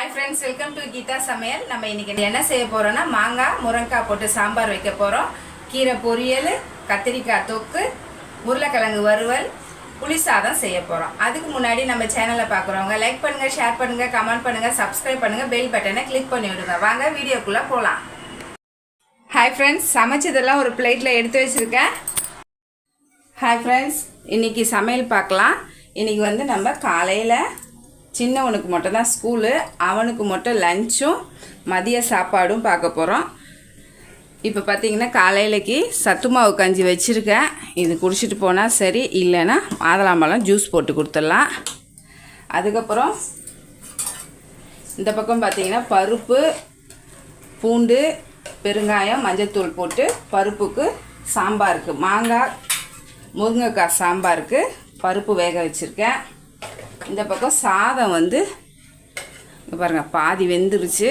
Hi friends welcome to Geetha சமையல் நம்ம இன்றைக்கி என்ன செய்ய போகிறோன்னா மாங்காய் முருங்கைக்காய் போட்டு சாம்பார் வைக்க போகிறோம் கீரை பொரியல் கத்திரிக்காய் தொக்கு உருளைக்கிழங்கு வறுவல் புளி சாதம் செய்ய போகிறோம் அதுக்கு முன்னாடி நம்ம சேனலை பார்க்குறவங்க லைக் பண்ணுங்கள் ஷேர் பண்ணுங்கள் கமெண்ட் பண்ணுங்கள் சப்ஸ்கிரைப் பண்ணுங்கள் பெல் பட்டனை கிளிக் பண்ணி விடுங்க. வாங்க வீடியோக்குள்ளே போகலாம் ஹாய் ஃப்ரெண்ட்ஸ் சமைச்சதெல்லாம் ஒரு பிளேட்டில் எடுத்து வச்சுருக்கேன். ஹாய் ஃப்ரெண்ட்ஸ் இன்றைக்கி சமையல் பார்க்கலாம். இன்றைக்கி வந்து நம்ம காலையில் சின்னவனுக்கு மட்டும் தான் ஸ்கூலு அவனுக்கு மட்டும் லஞ்சும் மதிய சாப்பாடும் பார்க்க போகிறோம் இப்போ பார்த்தீங்கன்னா காலையிலக்கு சத்து மாவு கஞ்சி வச்சுருக்கேன். இது குடிச்சிட்டு போனால் சரி இல்லைன்னா மாதுளம்பழம் ஜூஸ் போட்டு கொடுத்துடலாம். அதுக்கப்புறம் இந்த பக்கம் பார்த்திங்கன்னா பருப்பு பூண்டு பெருங்காயம் மஞ்சத்தூள் போட்டு பருப்புக்கு சாம்பாருக்கு மாங்காய் முருங்கைக்காய் சாம்பாருக்கு பருப்பு வேக வச்சுருக்கேன். இந்த பக்கம் சாதம் வந்து பாருங்கள் பாதி வெந்துருச்சு.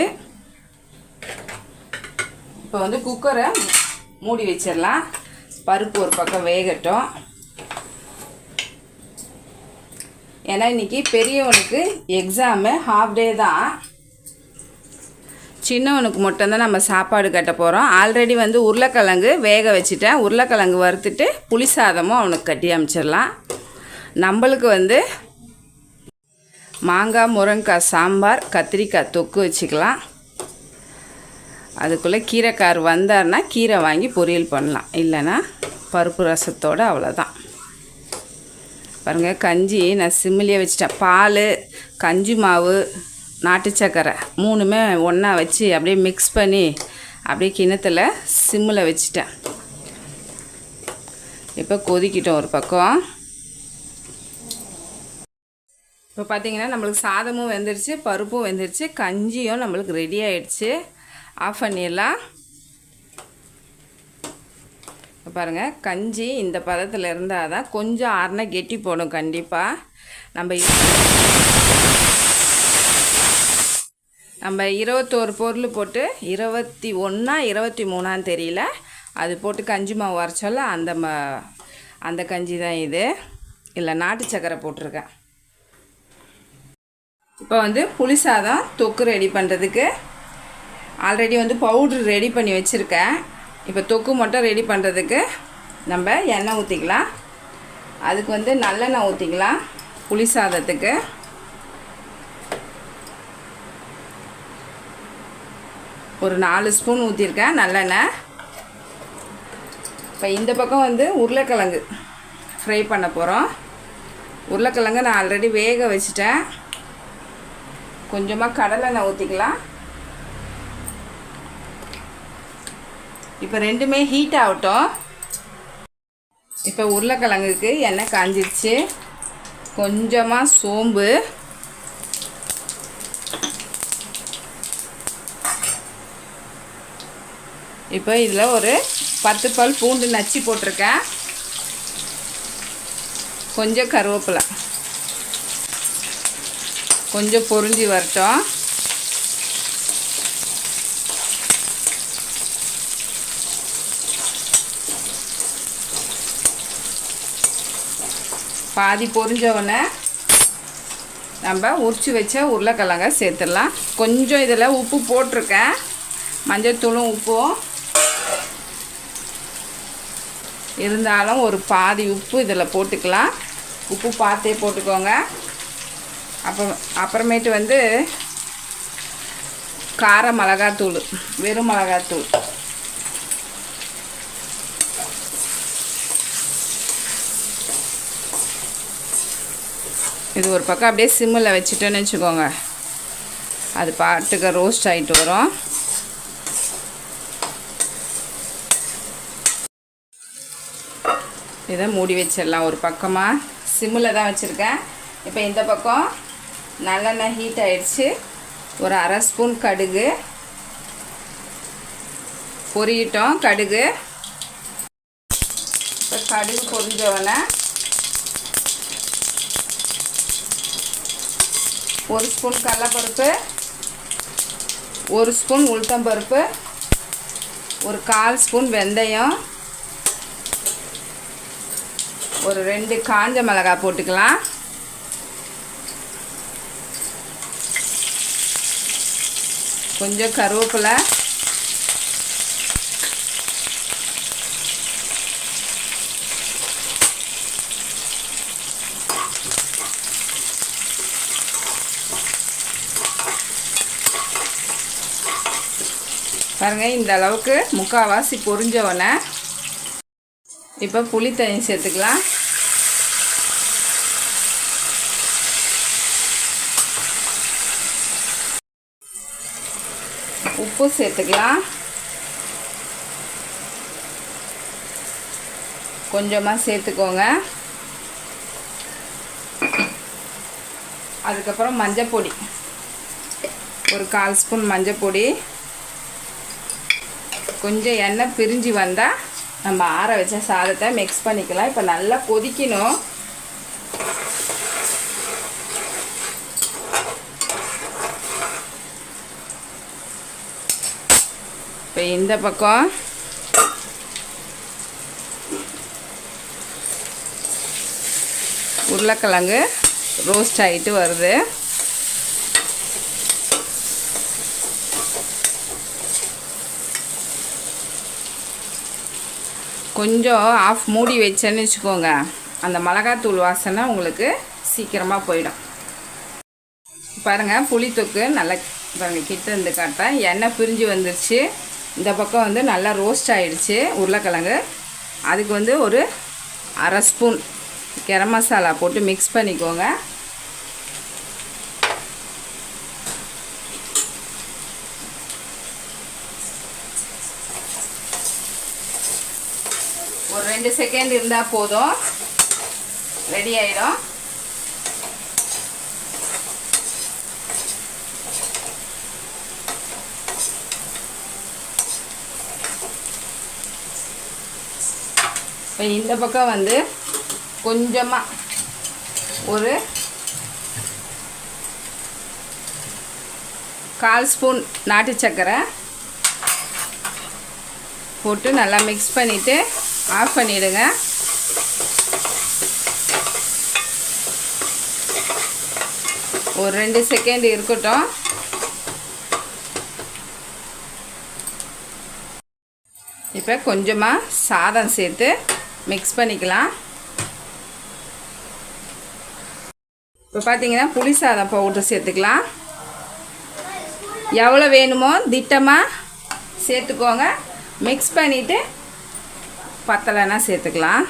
இப்போ வந்து குக்கரை மூடி வச்சிடலாம். பருப்பு ஒரு பக்கம் வேகட்டும். ஏன்னா இன்றைக்கி பெரியவனுக்கு எக்ஸாமு ஹாஃப் டே தான். சின்னவனுக்கு மட்டும்தான் நம்ம சாப்பாடு கட்ட போகிறோம் ஆல்ரெடி வந்து உருளைக்கிழங்கு வேக வச்சுட்டேன். உருளைக்கிழங்கு வறுத்துட்டு புளி சாதமும் அவனுக்கு கட்டி அமைச்சிடலாம். நம்மளுக்கு வந்து மாங்காய் முருங்கைக்காய் சாம்பார் கத்திரிக்காய் தொக்கு வச்சுக்கலாம். அதுக்குள்ளே கீரைக்கார் வந்தார்னா கீரை வாங்கி பொரியல் பண்ணலாம். இல்லைன்னா பருப்பு ரசத்தோடு அவ்வளோதான் பாருங்கள் கஞ்சி நான் சிம்மிலியே வச்சிட்டேன். பால் கஞ்சி மாவு நாட்டு சக்கரை மூணுமே ஒன்றா வச்சு அப்படியே மிக்ஸ் பண்ணி அப்படியே கிணத்துல சிம்மில் வச்சிட்டேன். இப்போ கொதிக்கிட்டோம் ஒரு பக்கம். இப்போ பார்த்தீங்கன்னா நம்மளுக்கு சாதமும் வெந்துருச்சு பருப்பும் வெந்துருச்சு கஞ்சியும் நம்மளுக்கு ரெடி ஆகிடுச்சு ஆஃப் பண்ணிடலாம். இப்போ பாருங்கள் கஞ்சி இந்த பதத்தில் இருந்தால் தான் கொஞ்சம் ஆறுனா கெட்டி போடும் கண்டிப்பாக நம்ம நம்ம இருபத்தோரு பொருள் போட்டு இருபத்தி ஒன்றா இருபத்தி மூணான்னு தெரியல. அது போட்டு கஞ்சி மாவு வரைச்சோல்ல அந்த ம அந்த கஞ்சி தான் இது. இல்லை நாட்டு சக்கரை போட்டிருக்கேன். இப்போ வந்து புளி சாதம் தொக்கு ரெடி பண்ணுறதுக்கு ஆல்ரெடி வந்து பவுட்ரு ரெடி பண்ணி வச்சுருக்கேன். இப்போ தொக்கு மட்டும் ரெடி பண்ணுறதுக்கு நம்ம எண்ணெய் ஊற்றிக்கலாம் அதுக்கு வந்து நல்லெண்ணெய் ஊற்றிக்கலாம் புளி சாதத்துக்கு ஒரு நாலு ஸ்பூன் ஊற்றிருக்கேன் நல்லெண்ணெய். இப்போ இந்த பக்கம் வந்து உருளைக்கிழங்கு ஃப்ரை பண்ண போகிறோம் உருளைக்கிழங்கு நான் ஆல்ரெடி வேக வச்சுட்டேன். கொஞ்சமாக கடலெண்ணெய் ஊற்றிக்கலாம் இப்போ ரெண்டுமே ஹீட் ஆகட்டும். இப்போ உருளைக்கிழங்குக்கு எண்ணெய் காஞ்சிருச்சு. கொஞ்சமாக சோம்பு. இப்போ இதில் ஒரு பத்து பல் பூண்டு நச்சு போட்டிருக்கேன். கொஞ்சம் கருவேப்பிலை. கொஞ்சம் பொரிஞ்சு வரட்டும். பாதி பொரிஞ்சவுடனே நம்ம உரிச்சு வச்ச உருளைக்கிழங்க சேர்த்துடலாம். கொஞ்சம் இதில் உப்பு போட்டிருக்கேன். மஞ்சத்தூளும் உப்பும். இருந்தாலும் ஒரு பாதி உப்பு இதில் போட்டுக்கலாம். உப்பு பார்த்தே போட்டுக்கோங்க. அப்புறம் அப்புறமேட்டு வந்து கார மிளகாத்தூள் வெறும் மிளகாத்தூள். இது ஒரு பக்கம் அப்படியே சிம்மில் வச்சுட்டோன்னு வச்சுக்கோங்க. அது பாட்டுக்கு ரோஸ்ட் ஆகிட்டு வரும். இதை மூடி வச்சிடலாம். ஒரு பக்கமாக சிம்மில் தான் வச்சுருக்கேன். இப்போ இந்த பக்கம் நல்லெண்ணெய் ஹீட் ஆயிடுச்சு. ஒரு அரை ஸ்பூன் கடுகு. பொரியட்டும் கடுகு. இப்போ கடுகு பொரிஞ்சவொடனே ஒரு ஸ்பூன் கடலப்பருப்பு ஒரு ஸ்பூன் உளுத்தம்பருப்பு ஒரு கால் ஸ்பூன் வெந்தயம் ஒரு ரெண்டு காஞ்ச மிளகாய் போட்டுக்கலாம். கொஞ்சம் கருவேப்பிலை. பாருங்கள் இந்த அளவுக்கு முக்கால்வாசி பொரிஞ்சவொடனே இப்போ புளி தண்ணி சேர்த்துக்கலாம். உப்பு சேர்த்துக்கலாம். கொஞ்சமாக சேர்த்துக்கோங்க. அதுக்கப்புறம் மஞ்சள் பொடி. ஒரு கால் ஸ்பூன் மஞ்சள் பொடி. கொஞ்சம் எண்ணெய் பிரிஞ்சு வந்தால் நம்ம ஆற வச்ச சாதத்தை மிக்ஸ் பண்ணிக்கலாம். இப்போ நல்லா கொதிக்கணும். இந்த பக்கம். உருளைக்கிழங்கு ரோஸ்ட் ஆகிட்டு வருது. கொஞ்சம் ஆஃப் மூடி வச்சேன்னு வச்சுக்கோங்க. அந்த மிளகாத்தூள் வாசனை உங்களுக்கு சீக்கிரமாக போயிடும். பாருங்கள் புளித்தொக்கு நல்லா பாருங்கள் கிட்ட இருந்து காட்டேன் எண்ணெய் பிரிஞ்சு வந்துருச்சு. இந்த பக்கம் வந்து நல்லா ரோஸ்ட் ஆகிடுச்சு உருளைக்கிழங்கு. அதுக்கு வந்து ஒரு அரை ஸ்பூன் கரம் மசாலா போட்டு மிக்ஸ் பண்ணிக்கோங்க. ஒரு ரெண்டு செகண்ட் இருந்தால் போதும். ரெடி ஆயிடும். இப்போ இந்த பக்கம் வந்து கொஞ்சமாக ஒரு கால் ஸ்பூன் நாட்டு சர்க்கரை போட்டு நல்லா மிக்ஸ் பண்ணிவிட்டு ஆஃப் பண்ணிவிடுங்க ஒரு ரெண்டு செகண்ட் இருக்கட்டும். இப்போ கொஞ்சமாக சாதம் சேர்த்து மிக்ஸ் பண்ணிக்கலாம். இப்போ பார்த்தீங்கன்னா புளி சாதம் பவுட்ரு சேர்த்துக்கலாம். எவ்வளோ வேணுமோ திட்டமாக சேர்த்துக்கோங்க. மிக்ஸ் பண்ணிவிட்டு பத்தலைனா சேர்த்துக்கலாம்.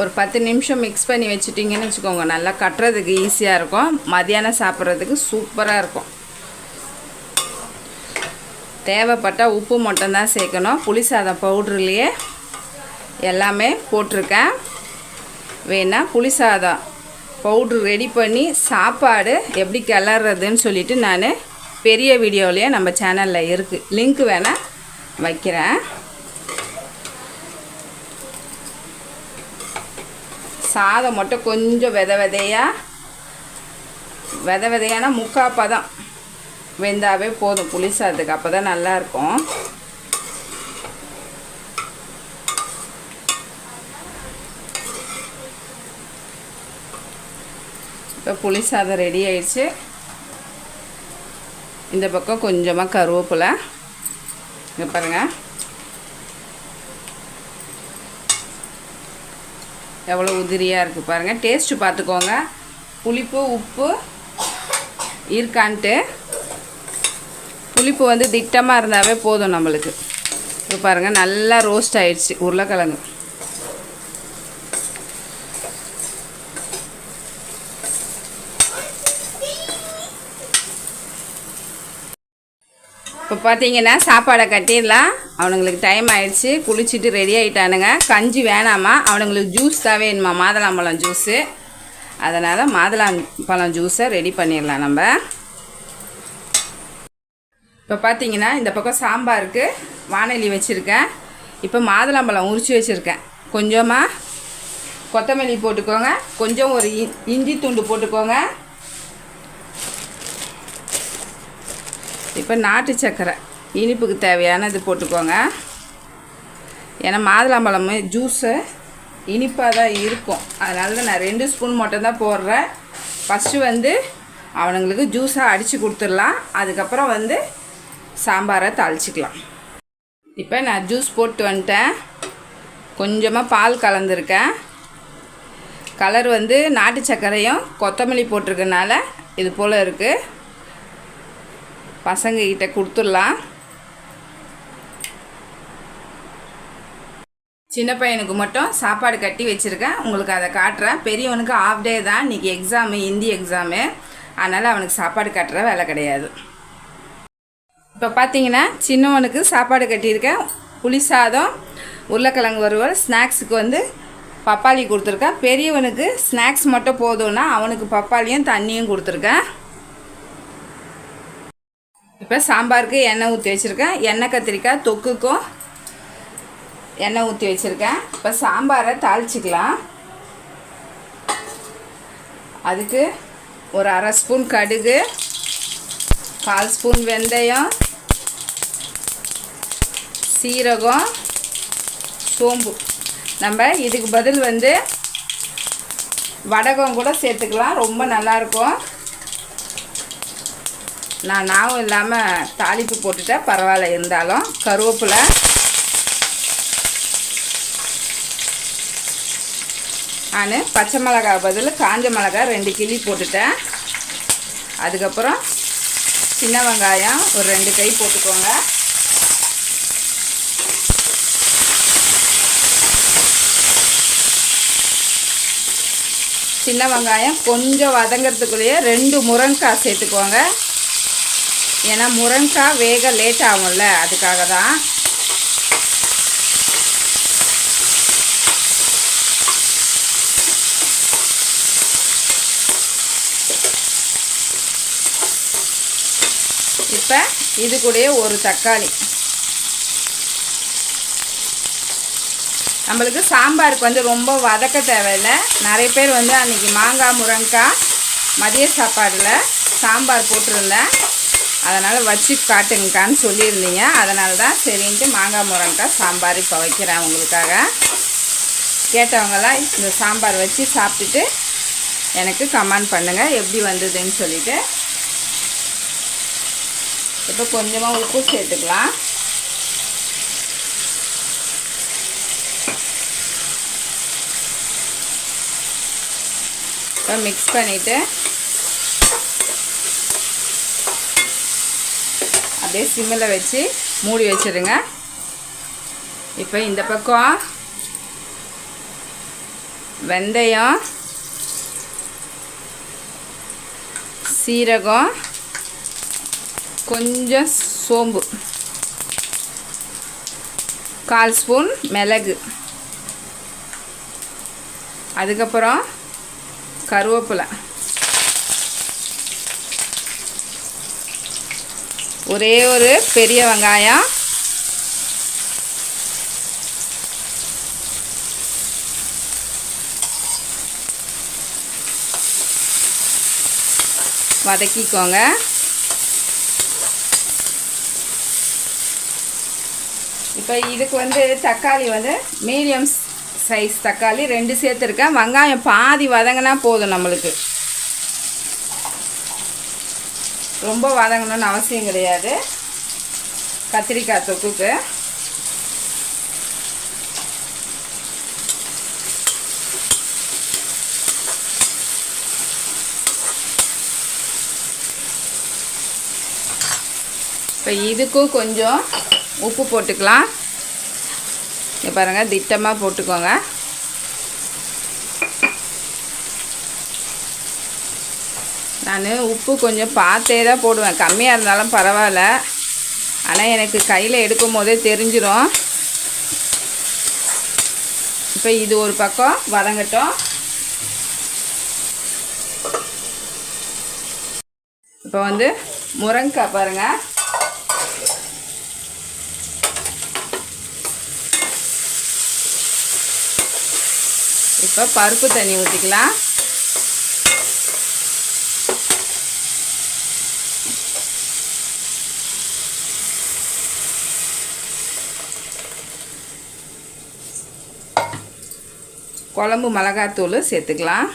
ஒரு பத்து நிமிஷம் மிக்ஸ் பண்ணி வச்சுட்டிங்கன்னு வச்சுக்கோங்க. நல்லா கட்டுறதுக்கு ஈஸியாக இருக்கும். மதியானம் சாப்பிட்றதுக்கு சூப்பராக இருக்கும். தேவைப்பட்டால் உப்பு மட்டும்தான் சேர்க்கணும். புளி சாதம் பவுட்ருலேயே எல்லாமே போட்டிருக்கேன். வேணால் புளி சாதம் பவுட்ரு ரெடி பண்ணி சாப்பாடு எப்படி கிளறதுன்னு சொல்லிட்டு நான் பெரிய வீடியோலேயே நம்ம சேனலில் இருக்குது லிங்க் வேணால் வைக்கிறேன். சாதம் மட்டும் கொஞ்சம் வித விதையாக வித விதையான முக்கால் பதம். வெந்தாவே போதும் புளி சாதத்துக்கு அப்போ தான் நல்லாயிருக்கும். இப்போ புளி சாதம் ரெடி ஆயிடுச்சு. இந்த பக்கம் கொஞ்சமாக கருவேப்பிலை. இங்கே பாருங்கள் எவ்வளோ உதிரியாக இருக்குது பாருங்கள் டேஸ்ட்டு பார்த்துக்கோங்க. புளிப்பு உப்பு இருக்கான்ட்டு. புளிப்பு வந்து திட்டமாக இருந்தாவே போதும் நம்மளுக்கு. இப்போ பாருங்கள் நல்லா ரோஸ்ட் ஆயிடுச்சு உருளைக்கிழங்கு. இப்போ பார்த்தீங்கன்னா சாப்பாடை கட்டிடலாம். அவனுங்களுக்கு டைம் ஆயிடுச்சு குளிச்சுட்டு ரெடி ஆகிட்டானுங்க கஞ்சி வேணாமா? அவனுங்களுக்கு ஜூஸ் தான் வேணுமா? மாதுளம்பழம் ஜூஸு அதனால் மாதுளம்பழம் ஜூஸை ரெடி பண்ணிடலாம் நம்ம. இப்போ பார்த்தீங்கன்னா இந்த பக்கம் சாம்பாருக்கு வானொலி வச்சுருக்கேன். இப்போ மாதுளம்பழம் உரிச்சு வச்சுருக்கேன். கொஞ்சமாக கொத்தமல்லி போட்டுக்கோங்க. கொஞ்சம் ஒரு இஞ்சி துண்டு போட்டுக்கோங்க. இப்போ நாட்டு சர்க்கரை இனிப்புக்கு தேவையானது போட்டுக்கோங்க. ஏன்னா மாதுளம்பழம் ஜூஸு இனிப்பாக தான் இருக்கும். அதனால தான் நான் ரெண்டு ஸ்பூன் மட்டும் தான் போடுறேன். ஃபஸ்ட்டு வந்து அவனுங்களுக்கு ஜூஸாக அடித்து கொடுத்துடலாம். அதுக்கப்புறம் வந்து சாம்பாரை தாளிச்சிக்கலாம். இப்போ நான் ஜூஸ் போட்டு வந்துட்டேன். கொஞ்சமாக பால் கலந்துருக்கேன். கலர் வந்து நாட்டு சர்க்கரையும் கொத்தமல்லி போட்டிருக்கனால இது போல் இருக்குது பசங்கக்கிட்ட கொடுத்துடலாம். சின்ன பையனுக்கு மட்டும் சாப்பாடு கட்டி வச்சுருக்கேன். உங்களுக்கு அதை காட்டுறேன். பெரியவனுக்கு ஆஃப் டே தான். இன்றைக்கி எக்ஸாமு ஹிந்தி எக்ஸாமு அதனால் அவனுக்கு சாப்பாடு கட்டுற வேலை கிடையாது. இப்போ பார்த்தீங்கன்னா சின்னவனுக்கு சாப்பாடு கட்டியிருக்கேன். புளி சாதம் உருளைக்கிழங்கு வறுவல் ஸ்நாக்ஸுக்கு வந்து பப்பாளி கொடுத்துருக்கேன். பெரியவனுக்கு ஸ்நாக்ஸ் மட்டும் போதும்னா அவனுக்கு பப்பாளியும் தண்ணியும் கொடுத்துருக்கேன். இப்போ சாம்பாருக்கு எண்ணெய் ஊற்றி வச்சுருக்கேன். எண்ணெய் கத்திரிக்காய் தொக்குக்கும் எண்ணெய் ஊற்றி வச்சுருக்கேன். இப்போ சாம்பாரை தாளிச்சிக்கலாம். அதுக்கு ஒரு அரை ஸ்பூன் கடுகு கால் ஸ்பூன் வெந்தயம் சீரகம் சோம்பு. நம்ம இதுக்கு பதில் வந்து வடகம் கூட சேர்த்துக்கலாம். ரொம்ப நல்லாயிருக்கும். நான் நாவும் இல்லாமல் தாளிப்பு போட்டுட்டேன் பரவாயில்ல இருந்தாலும். கருவேப்பிலை. நான் பச்சை மிளகா பதில் காஞ்ச மிளகாய் ரெண்டு கிளி போட்டுட்டேன். அதுக்கப்புறம் சின்ன வெங்காயம் ஒரு ரெண்டு கை போட்டுக்கோங்க. சின்ன வெங்காயம் கொஞ்சம் வதங்கிறதுக்குள்ளேயே ரெண்டு முருங்கைக்காய் சேர்த்துக்கோங்க ஏன்னா முருங்கைக்காய் வேக லேட் ஆகும்ல அதுக்காக தான் இப்போ இது கூடயே ஒரு தக்காளி. நம்மளுக்கு சாம்பாருக்கு வந்து ரொம்ப வதக்க தேவையில்லை. நிறைய பேர் வந்து அன்றைக்கி மாங்காய் முருங்கக்காய் மதிய சாப்பாடில் சாம்பார் போட்டிருந்தேன். அதனால் வச்சு காட்டுங்கக்கான்னு சொல்லியிருந்தீங்க. அதனால தான் சரின்ட்டு மாங்காய் முருங்கக்காய் சாம்பார் இப்போ வைக்கிறேன் உங்களுக்காக. கேட்டவங்களாம் இந்த சாம்பார் வச்சு சாப்பிட்டுட்டு எனக்கு கமெண்ட் பண்ணுங்கள் எப்படி வந்ததுன்னு சொல்லிவிட்டு இப்போ கொஞ்சமாக உப்பு சேர்த்துக்கலாம். இப்போ மிக்ஸ் பண்ணிவிட்டு அப்படியே சிம்மில் வச்சு மூடி வச்சிடுங்க இப்போ இந்த பக்கம் வெந்தயம் சீரகம் கொஞ்சம் சோம்பு கால் ஸ்பூன் மிளகு. அதுக்கப்புறம் கருவேப்பிலை. ஒரே ஒரு பெரிய வெங்காயம். வதக்கிக்கோங்க. இப்போ இதுக்கு வந்து தக்காளி வந்து மீடியம் சைஸ் தக்காளி ரெண்டு சேர்த்துருக்கேன். வெங்காயம் பாதி வதங்கினா போதும் நம்மளுக்கு. ரொம்ப வதங்கணும்னு அவசியம் கிடையாது. கத்திரிக்காய் தொக்குக்கு. இப்போ இதுக்கும் கொஞ்சம் உப்பு போட்டுக்கலாம். இங்கே பாருங்கள் திட்டமாக போட்டுக்கோங்க. நான் உப்பு கொஞ்சம் பார்த்தே தான் போடுவேன். கம்மியாக இருந்தாலும் பரவாயில்ல. ஆனால் எனக்கு கையில் எடுக்கும் போதே தெரிஞ்சிடும் இப்போ இது ஒரு பக்கம் வதங்கட்டும். இப்போ வந்து முருங்கைக்காய் பாருங்கள் இப்போ பருப்பு தண்ணி ஊற்றிக்கலாம் குழம்பு மிளகாத்தூள் சேர்த்துக்கலாம்.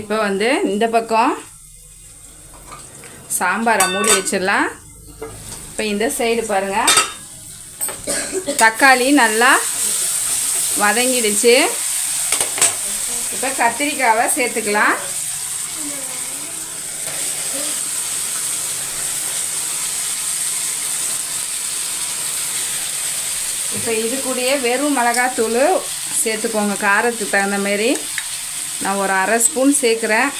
இப்போ வந்து இந்த பக்கம் சாம்பாரை மூடி வச்சிடலாம். இப்போ இந்த சைடு பாருங்கள் தக்காளி நல்லா வதங்கிடுச்சு. இப்போ கத்திரிக்காவை சேர்த்துக்கலாம். இப்போ இது கூடயே வெறும் மிளகாத்தூள் சேர்த்துக்கோங்க. காரத்துக்கு தகுந்த மாரி நான் ஒரு அரை ஸ்பூன் சேர்க்குறேன்.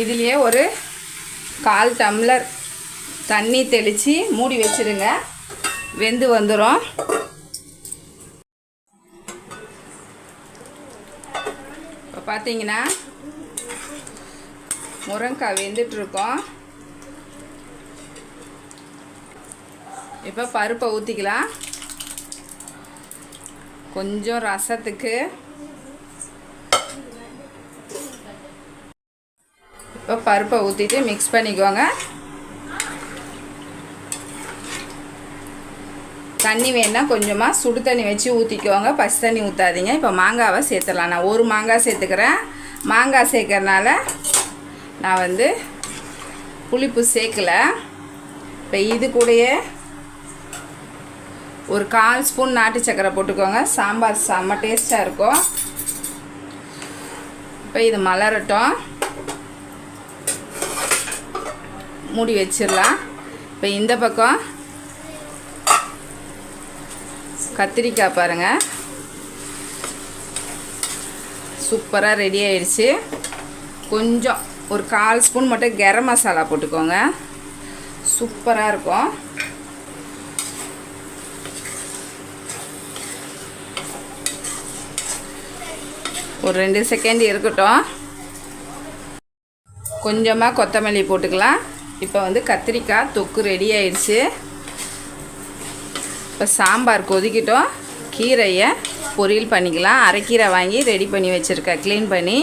இதுலேயே ஒரு கால் டம்ளர் தண்ணி தெளித்து மூடி வச்சுருங்க. வெந்து வந்துடும் பார்த்தீங்கன்னா முருங்கைக்காய் வெந்துட்டுருக்கோம். இப்போ பருப்பை ஊற்றிக்கலாம் கொஞ்சம் ரசத்துக்கு. இப்போ பருப்பை ஊற்றிட்டு மிக்ஸ் பண்ணிக்கோங்க. தண்ணி வேணால் கொஞ்சமாக சுடு தண்ணி வச்சு ஊற்றிக்கோங்க பசு தண்ணி ஊற்றாதீங்க இப்போ மாங்காவை சேர்த்துடலாம். நான் ஒரு மாங்காய் சேர்த்துக்கிறேன். மாங்காய் சேர்க்கறனால நான் வந்து புளிப்பு சேர்க்கல. இப்போ இது கூடயே ஒரு கால் ஸ்பூன் நாட்டு சக்கரை போட்டுக்கோங்க. சாம்பார் செம்ம டேஸ்ட்டாக இருக்கும். இப்போ இது மலரட்டும். மூடி வச்சிடலாம். இப்போ இந்த பக்கம் கத்திரிக்காய் பாருங்கள் சூப்பராக ரெடி ஆயிடுச்சு. கொஞ்சம் ஒரு கால் ஸ்பூன் மட்டும் கரம் மசாலா போட்டுக்கோங்க. சூப்பராக இருக்கும். ஒரு ரெண்டு செகண்ட் இருக்கட்டும். கொஞ்சமாக கொத்தமல்லி போட்டுக்கலாம். இப்போ வந்து கத்திரிக்காய் தொக்கு ரெடி ஆயிடுச்சு. இப்போ சாம்பார் கொதிக்கிட்டோம். கீரையை பொரியல் பண்ணிக்கலாம். அரைக்கீரை வாங்கி ரெடி பண்ணி வச்சுருக்கேன் க்ளீன் பண்ணி.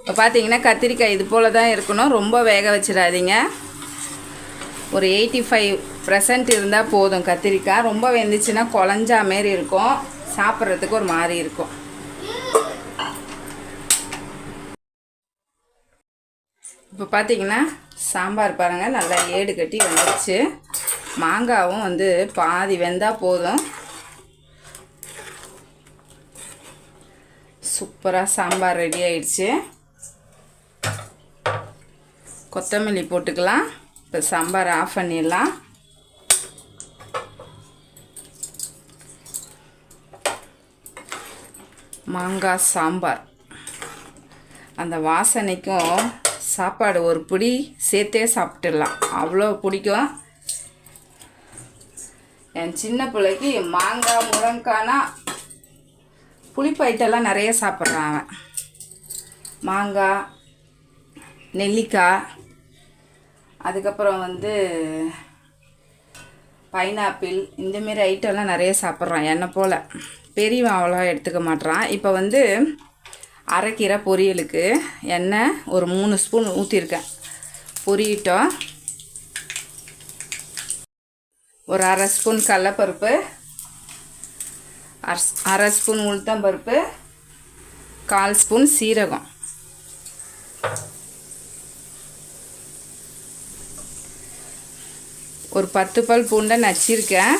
இப்போ பார்த்தீங்கன்னா கத்திரிக்காய் இது போல் தான் இருக்கணும். ரொம்ப வேக வச்சிடாதீங்க. ஒரு எயிட்டி ஃபைவ் பர்சன்ட் இருந்தால் போதும் கத்திரிக்காய். ரொம்ப வெந்துச்சுன்னா குழஞ்சா மாரி இருக்கும். சாப்பிட்றதுக்கு ஒரு மாதிரி இருக்கும். இப்போ பார்த்தீங்கன்னா சாம்பார் பாருங்கள் நல்லா ஏடு கட்டி வந்துடுச்சு மாங்காவும் வந்து பாதி வெந்தால் போதும். சூப்பராக சாம்பார் ரெடி ஆயிடுச்சு. கொத்தமல்லி போட்டுக்கலாம். இப்போ சாம்பார் ஆஃப் பண்ணிடலாம். மாங்காய் சாம்பார். அந்த வாசனைக்கும் சாப்பாடு ஒரு பிடி சேர்த்தே சாப்பிட்டுடலாம். அவ்வளோ பிடிக்கும். என் சின்ன பிள்ளைக்கு மாங்காய் முருங்கானா புளிப்பு ஐட்டம்லாம் நிறைய சாப்பிட்றான் அவன். மாங்காய் நெல்லிக்காய் அதுக்கப்புறம் வந்து பைனாப்பிள் இந்தமாரி ஐட்டம்லாம் நிறைய சாப்பிட்றான். என்னை போல். பெரியவன் அவ்வளோ எடுத்துக்க மாட்றான். இப்போ வந்து அரைக்கீரை பொரியலுக்கு எண்ணெய் ஒரு மூணு ஸ்பூன் ஊற்றிருக்கேன் பொரியிட்டோம். ஒரு அரை ஸ்பூன் கடலப்பருப்பு அரை- அரை ஸ்பூன் உளுத்தம்பருப்பு கால் ஸ்பூன் சீரகம். ஒரு பத்து பல் பூண்டை நச்சிருக்கேன்.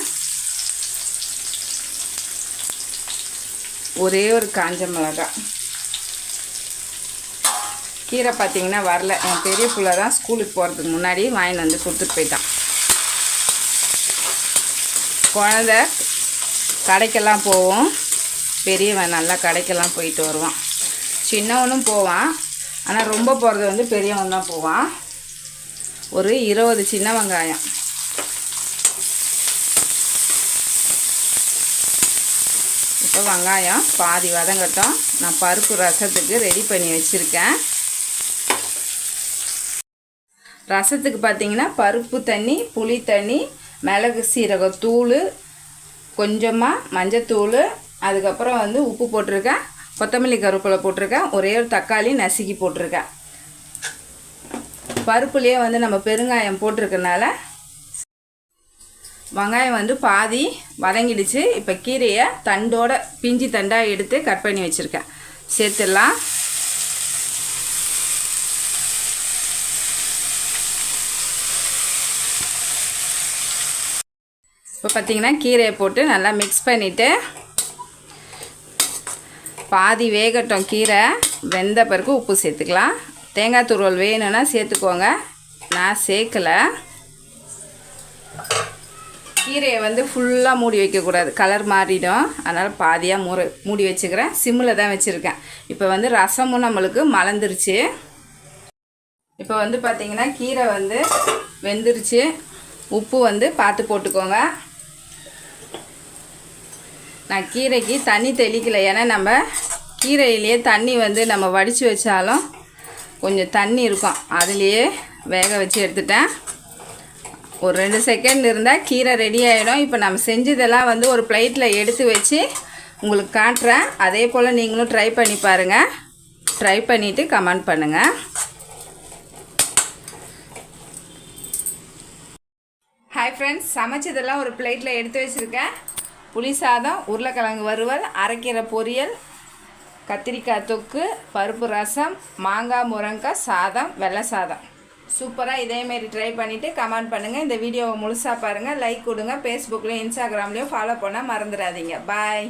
ஒரே ஒரு காஞ்ச மிளகாய் கீரை பார்த்தீங்கன்னா வரல. என் பெரிய பிள்ளை தான் ஸ்கூலுக்கு போகிறதுக்கு முன்னாடி வாங்கிட்டு வந்து கொடுத்துட்டு போயிட்டான். குழந்த கடைக்கெல்லாம் போவோம். பெரியவன் நல்லா கடைக்கெல்லாம் போயிட்டு வருவான். சின்னவனும் போவான். ஆனால் ரொம்ப போகிறது வந்து பெரியவன் தான் போவான். ஒரு இருபது சின்ன வெங்காயம். இப்போ வெங்காயம் பாதி வதங்கட்டும். நான் பருப்பு ரசத்துக்கு ரெடி பண்ணி வச்சுருக்கேன். ரசத்துக்கு பார்த்தீங்கன்னா பருப்பு தண்ணி புளி தண்ணி மிளகு சீரகம் தூள் கொஞ்சமாக மஞ்சத்தூள் அதுக்கப்புறம் வந்து உப்பு போட்டிருக்கேன். கொத்தமல்லி கருவேப்பிலை போட்டிருக்கேன். ஒரே ஒரு தக்காளி நசுக்கி போட்டிருக்கேன். பருப்புலேயே வந்து நம்ம பெருங்காயம் போட்டிருக்கனால வெங்காயம் வந்து பாதி வதங்கிடுச்சு. இப்போ கீரையை தண்டோட பிஞ்சி தண்டாக எடுத்து கட் பண்ணி வச்சுருக்கேன். சேர்த்துடலாம். இப்போ பார்த்தீங்கன்னா கீரையை போட்டு நல்லா மிக்ஸ் பண்ணிவிட்டு பாதி வேகட்டும் கீரை வெந்த பிறகு உப்பு சேர்த்துக்கலாம். தேங்காய் துருவல் வேணும்னா சேர்த்துக்கோங்க. நான் சேர்க்கலை. கீரையை வந்து ஃபுல்லாக மூடி வைக்கக்கூடாது. கலர் மாறிடும். அதனால் பாதியாக மூற மூடி வச்சுக்கிறேன். சிம்மில் தான் வச்சுருக்கேன். இப்போ வந்து ரசமும் நம்மளுக்கு மலர்ந்துருச்சு. இப்போ வந்து பார்த்திங்கன்னா கீரை வந்து வெந்துருச்சு. உப்பு வந்து பார்த்து போட்டுக்கோங்க. நான் கீரைக்கு தண்ணி தெளிக்கலை. ஏன்னா நம்ம கீரையிலேயே தண்ணி வந்து நம்ம வடித்து வச்சாலும் கொஞ்சம் தண்ணி இருக்கும். அதுலேயே வேக வச்சு எடுத்துட்டேன். ஒரு ரெண்டு செகண்ட் இருந்தால் கீரை ரெடி ஆகிடும் இப்போ நம்ம செஞ்சதெல்லாம் வந்து ஒரு பிளேட்டில் எடுத்து வச்சு உங்களுக்கு காட்டுறேன். அதே போல் நீங்களும் ட்ரை பண்ணி பாருங்கள் ட்ரை பண்ணிவிட்டு கமெண்ட் பண்ணுங்கள் ஹாய் ஃப்ரெண்ட்ஸ் சமைச்சதெல்லாம் ஒரு பிளேட்டில் எடுத்து வச்சுருக்கேன். புளி சாதம் உருளைக்கிழங்கு வறுவல் அரைக்கீரை பொரியல் கத்திரிக்காய் தொக்கு பருப்பு ரசம் மாங்காய் முருங்காய் சாதம் வெள்ளை சாதம். சூப்பராக இதேமாரி ட்ரை பண்ணிவிட்டு கமெண்ட் பண்ணுங்கள் இந்த வீடியோவை முழுசாக பாருங்கள் லைக் கொடுங்க. ஃபேஸ்புக்லேயும் இன்ஸ்டாகிராம்லேயும் ஃபாலோ பண்ணால் மறந்துடாதீங்க. பாய்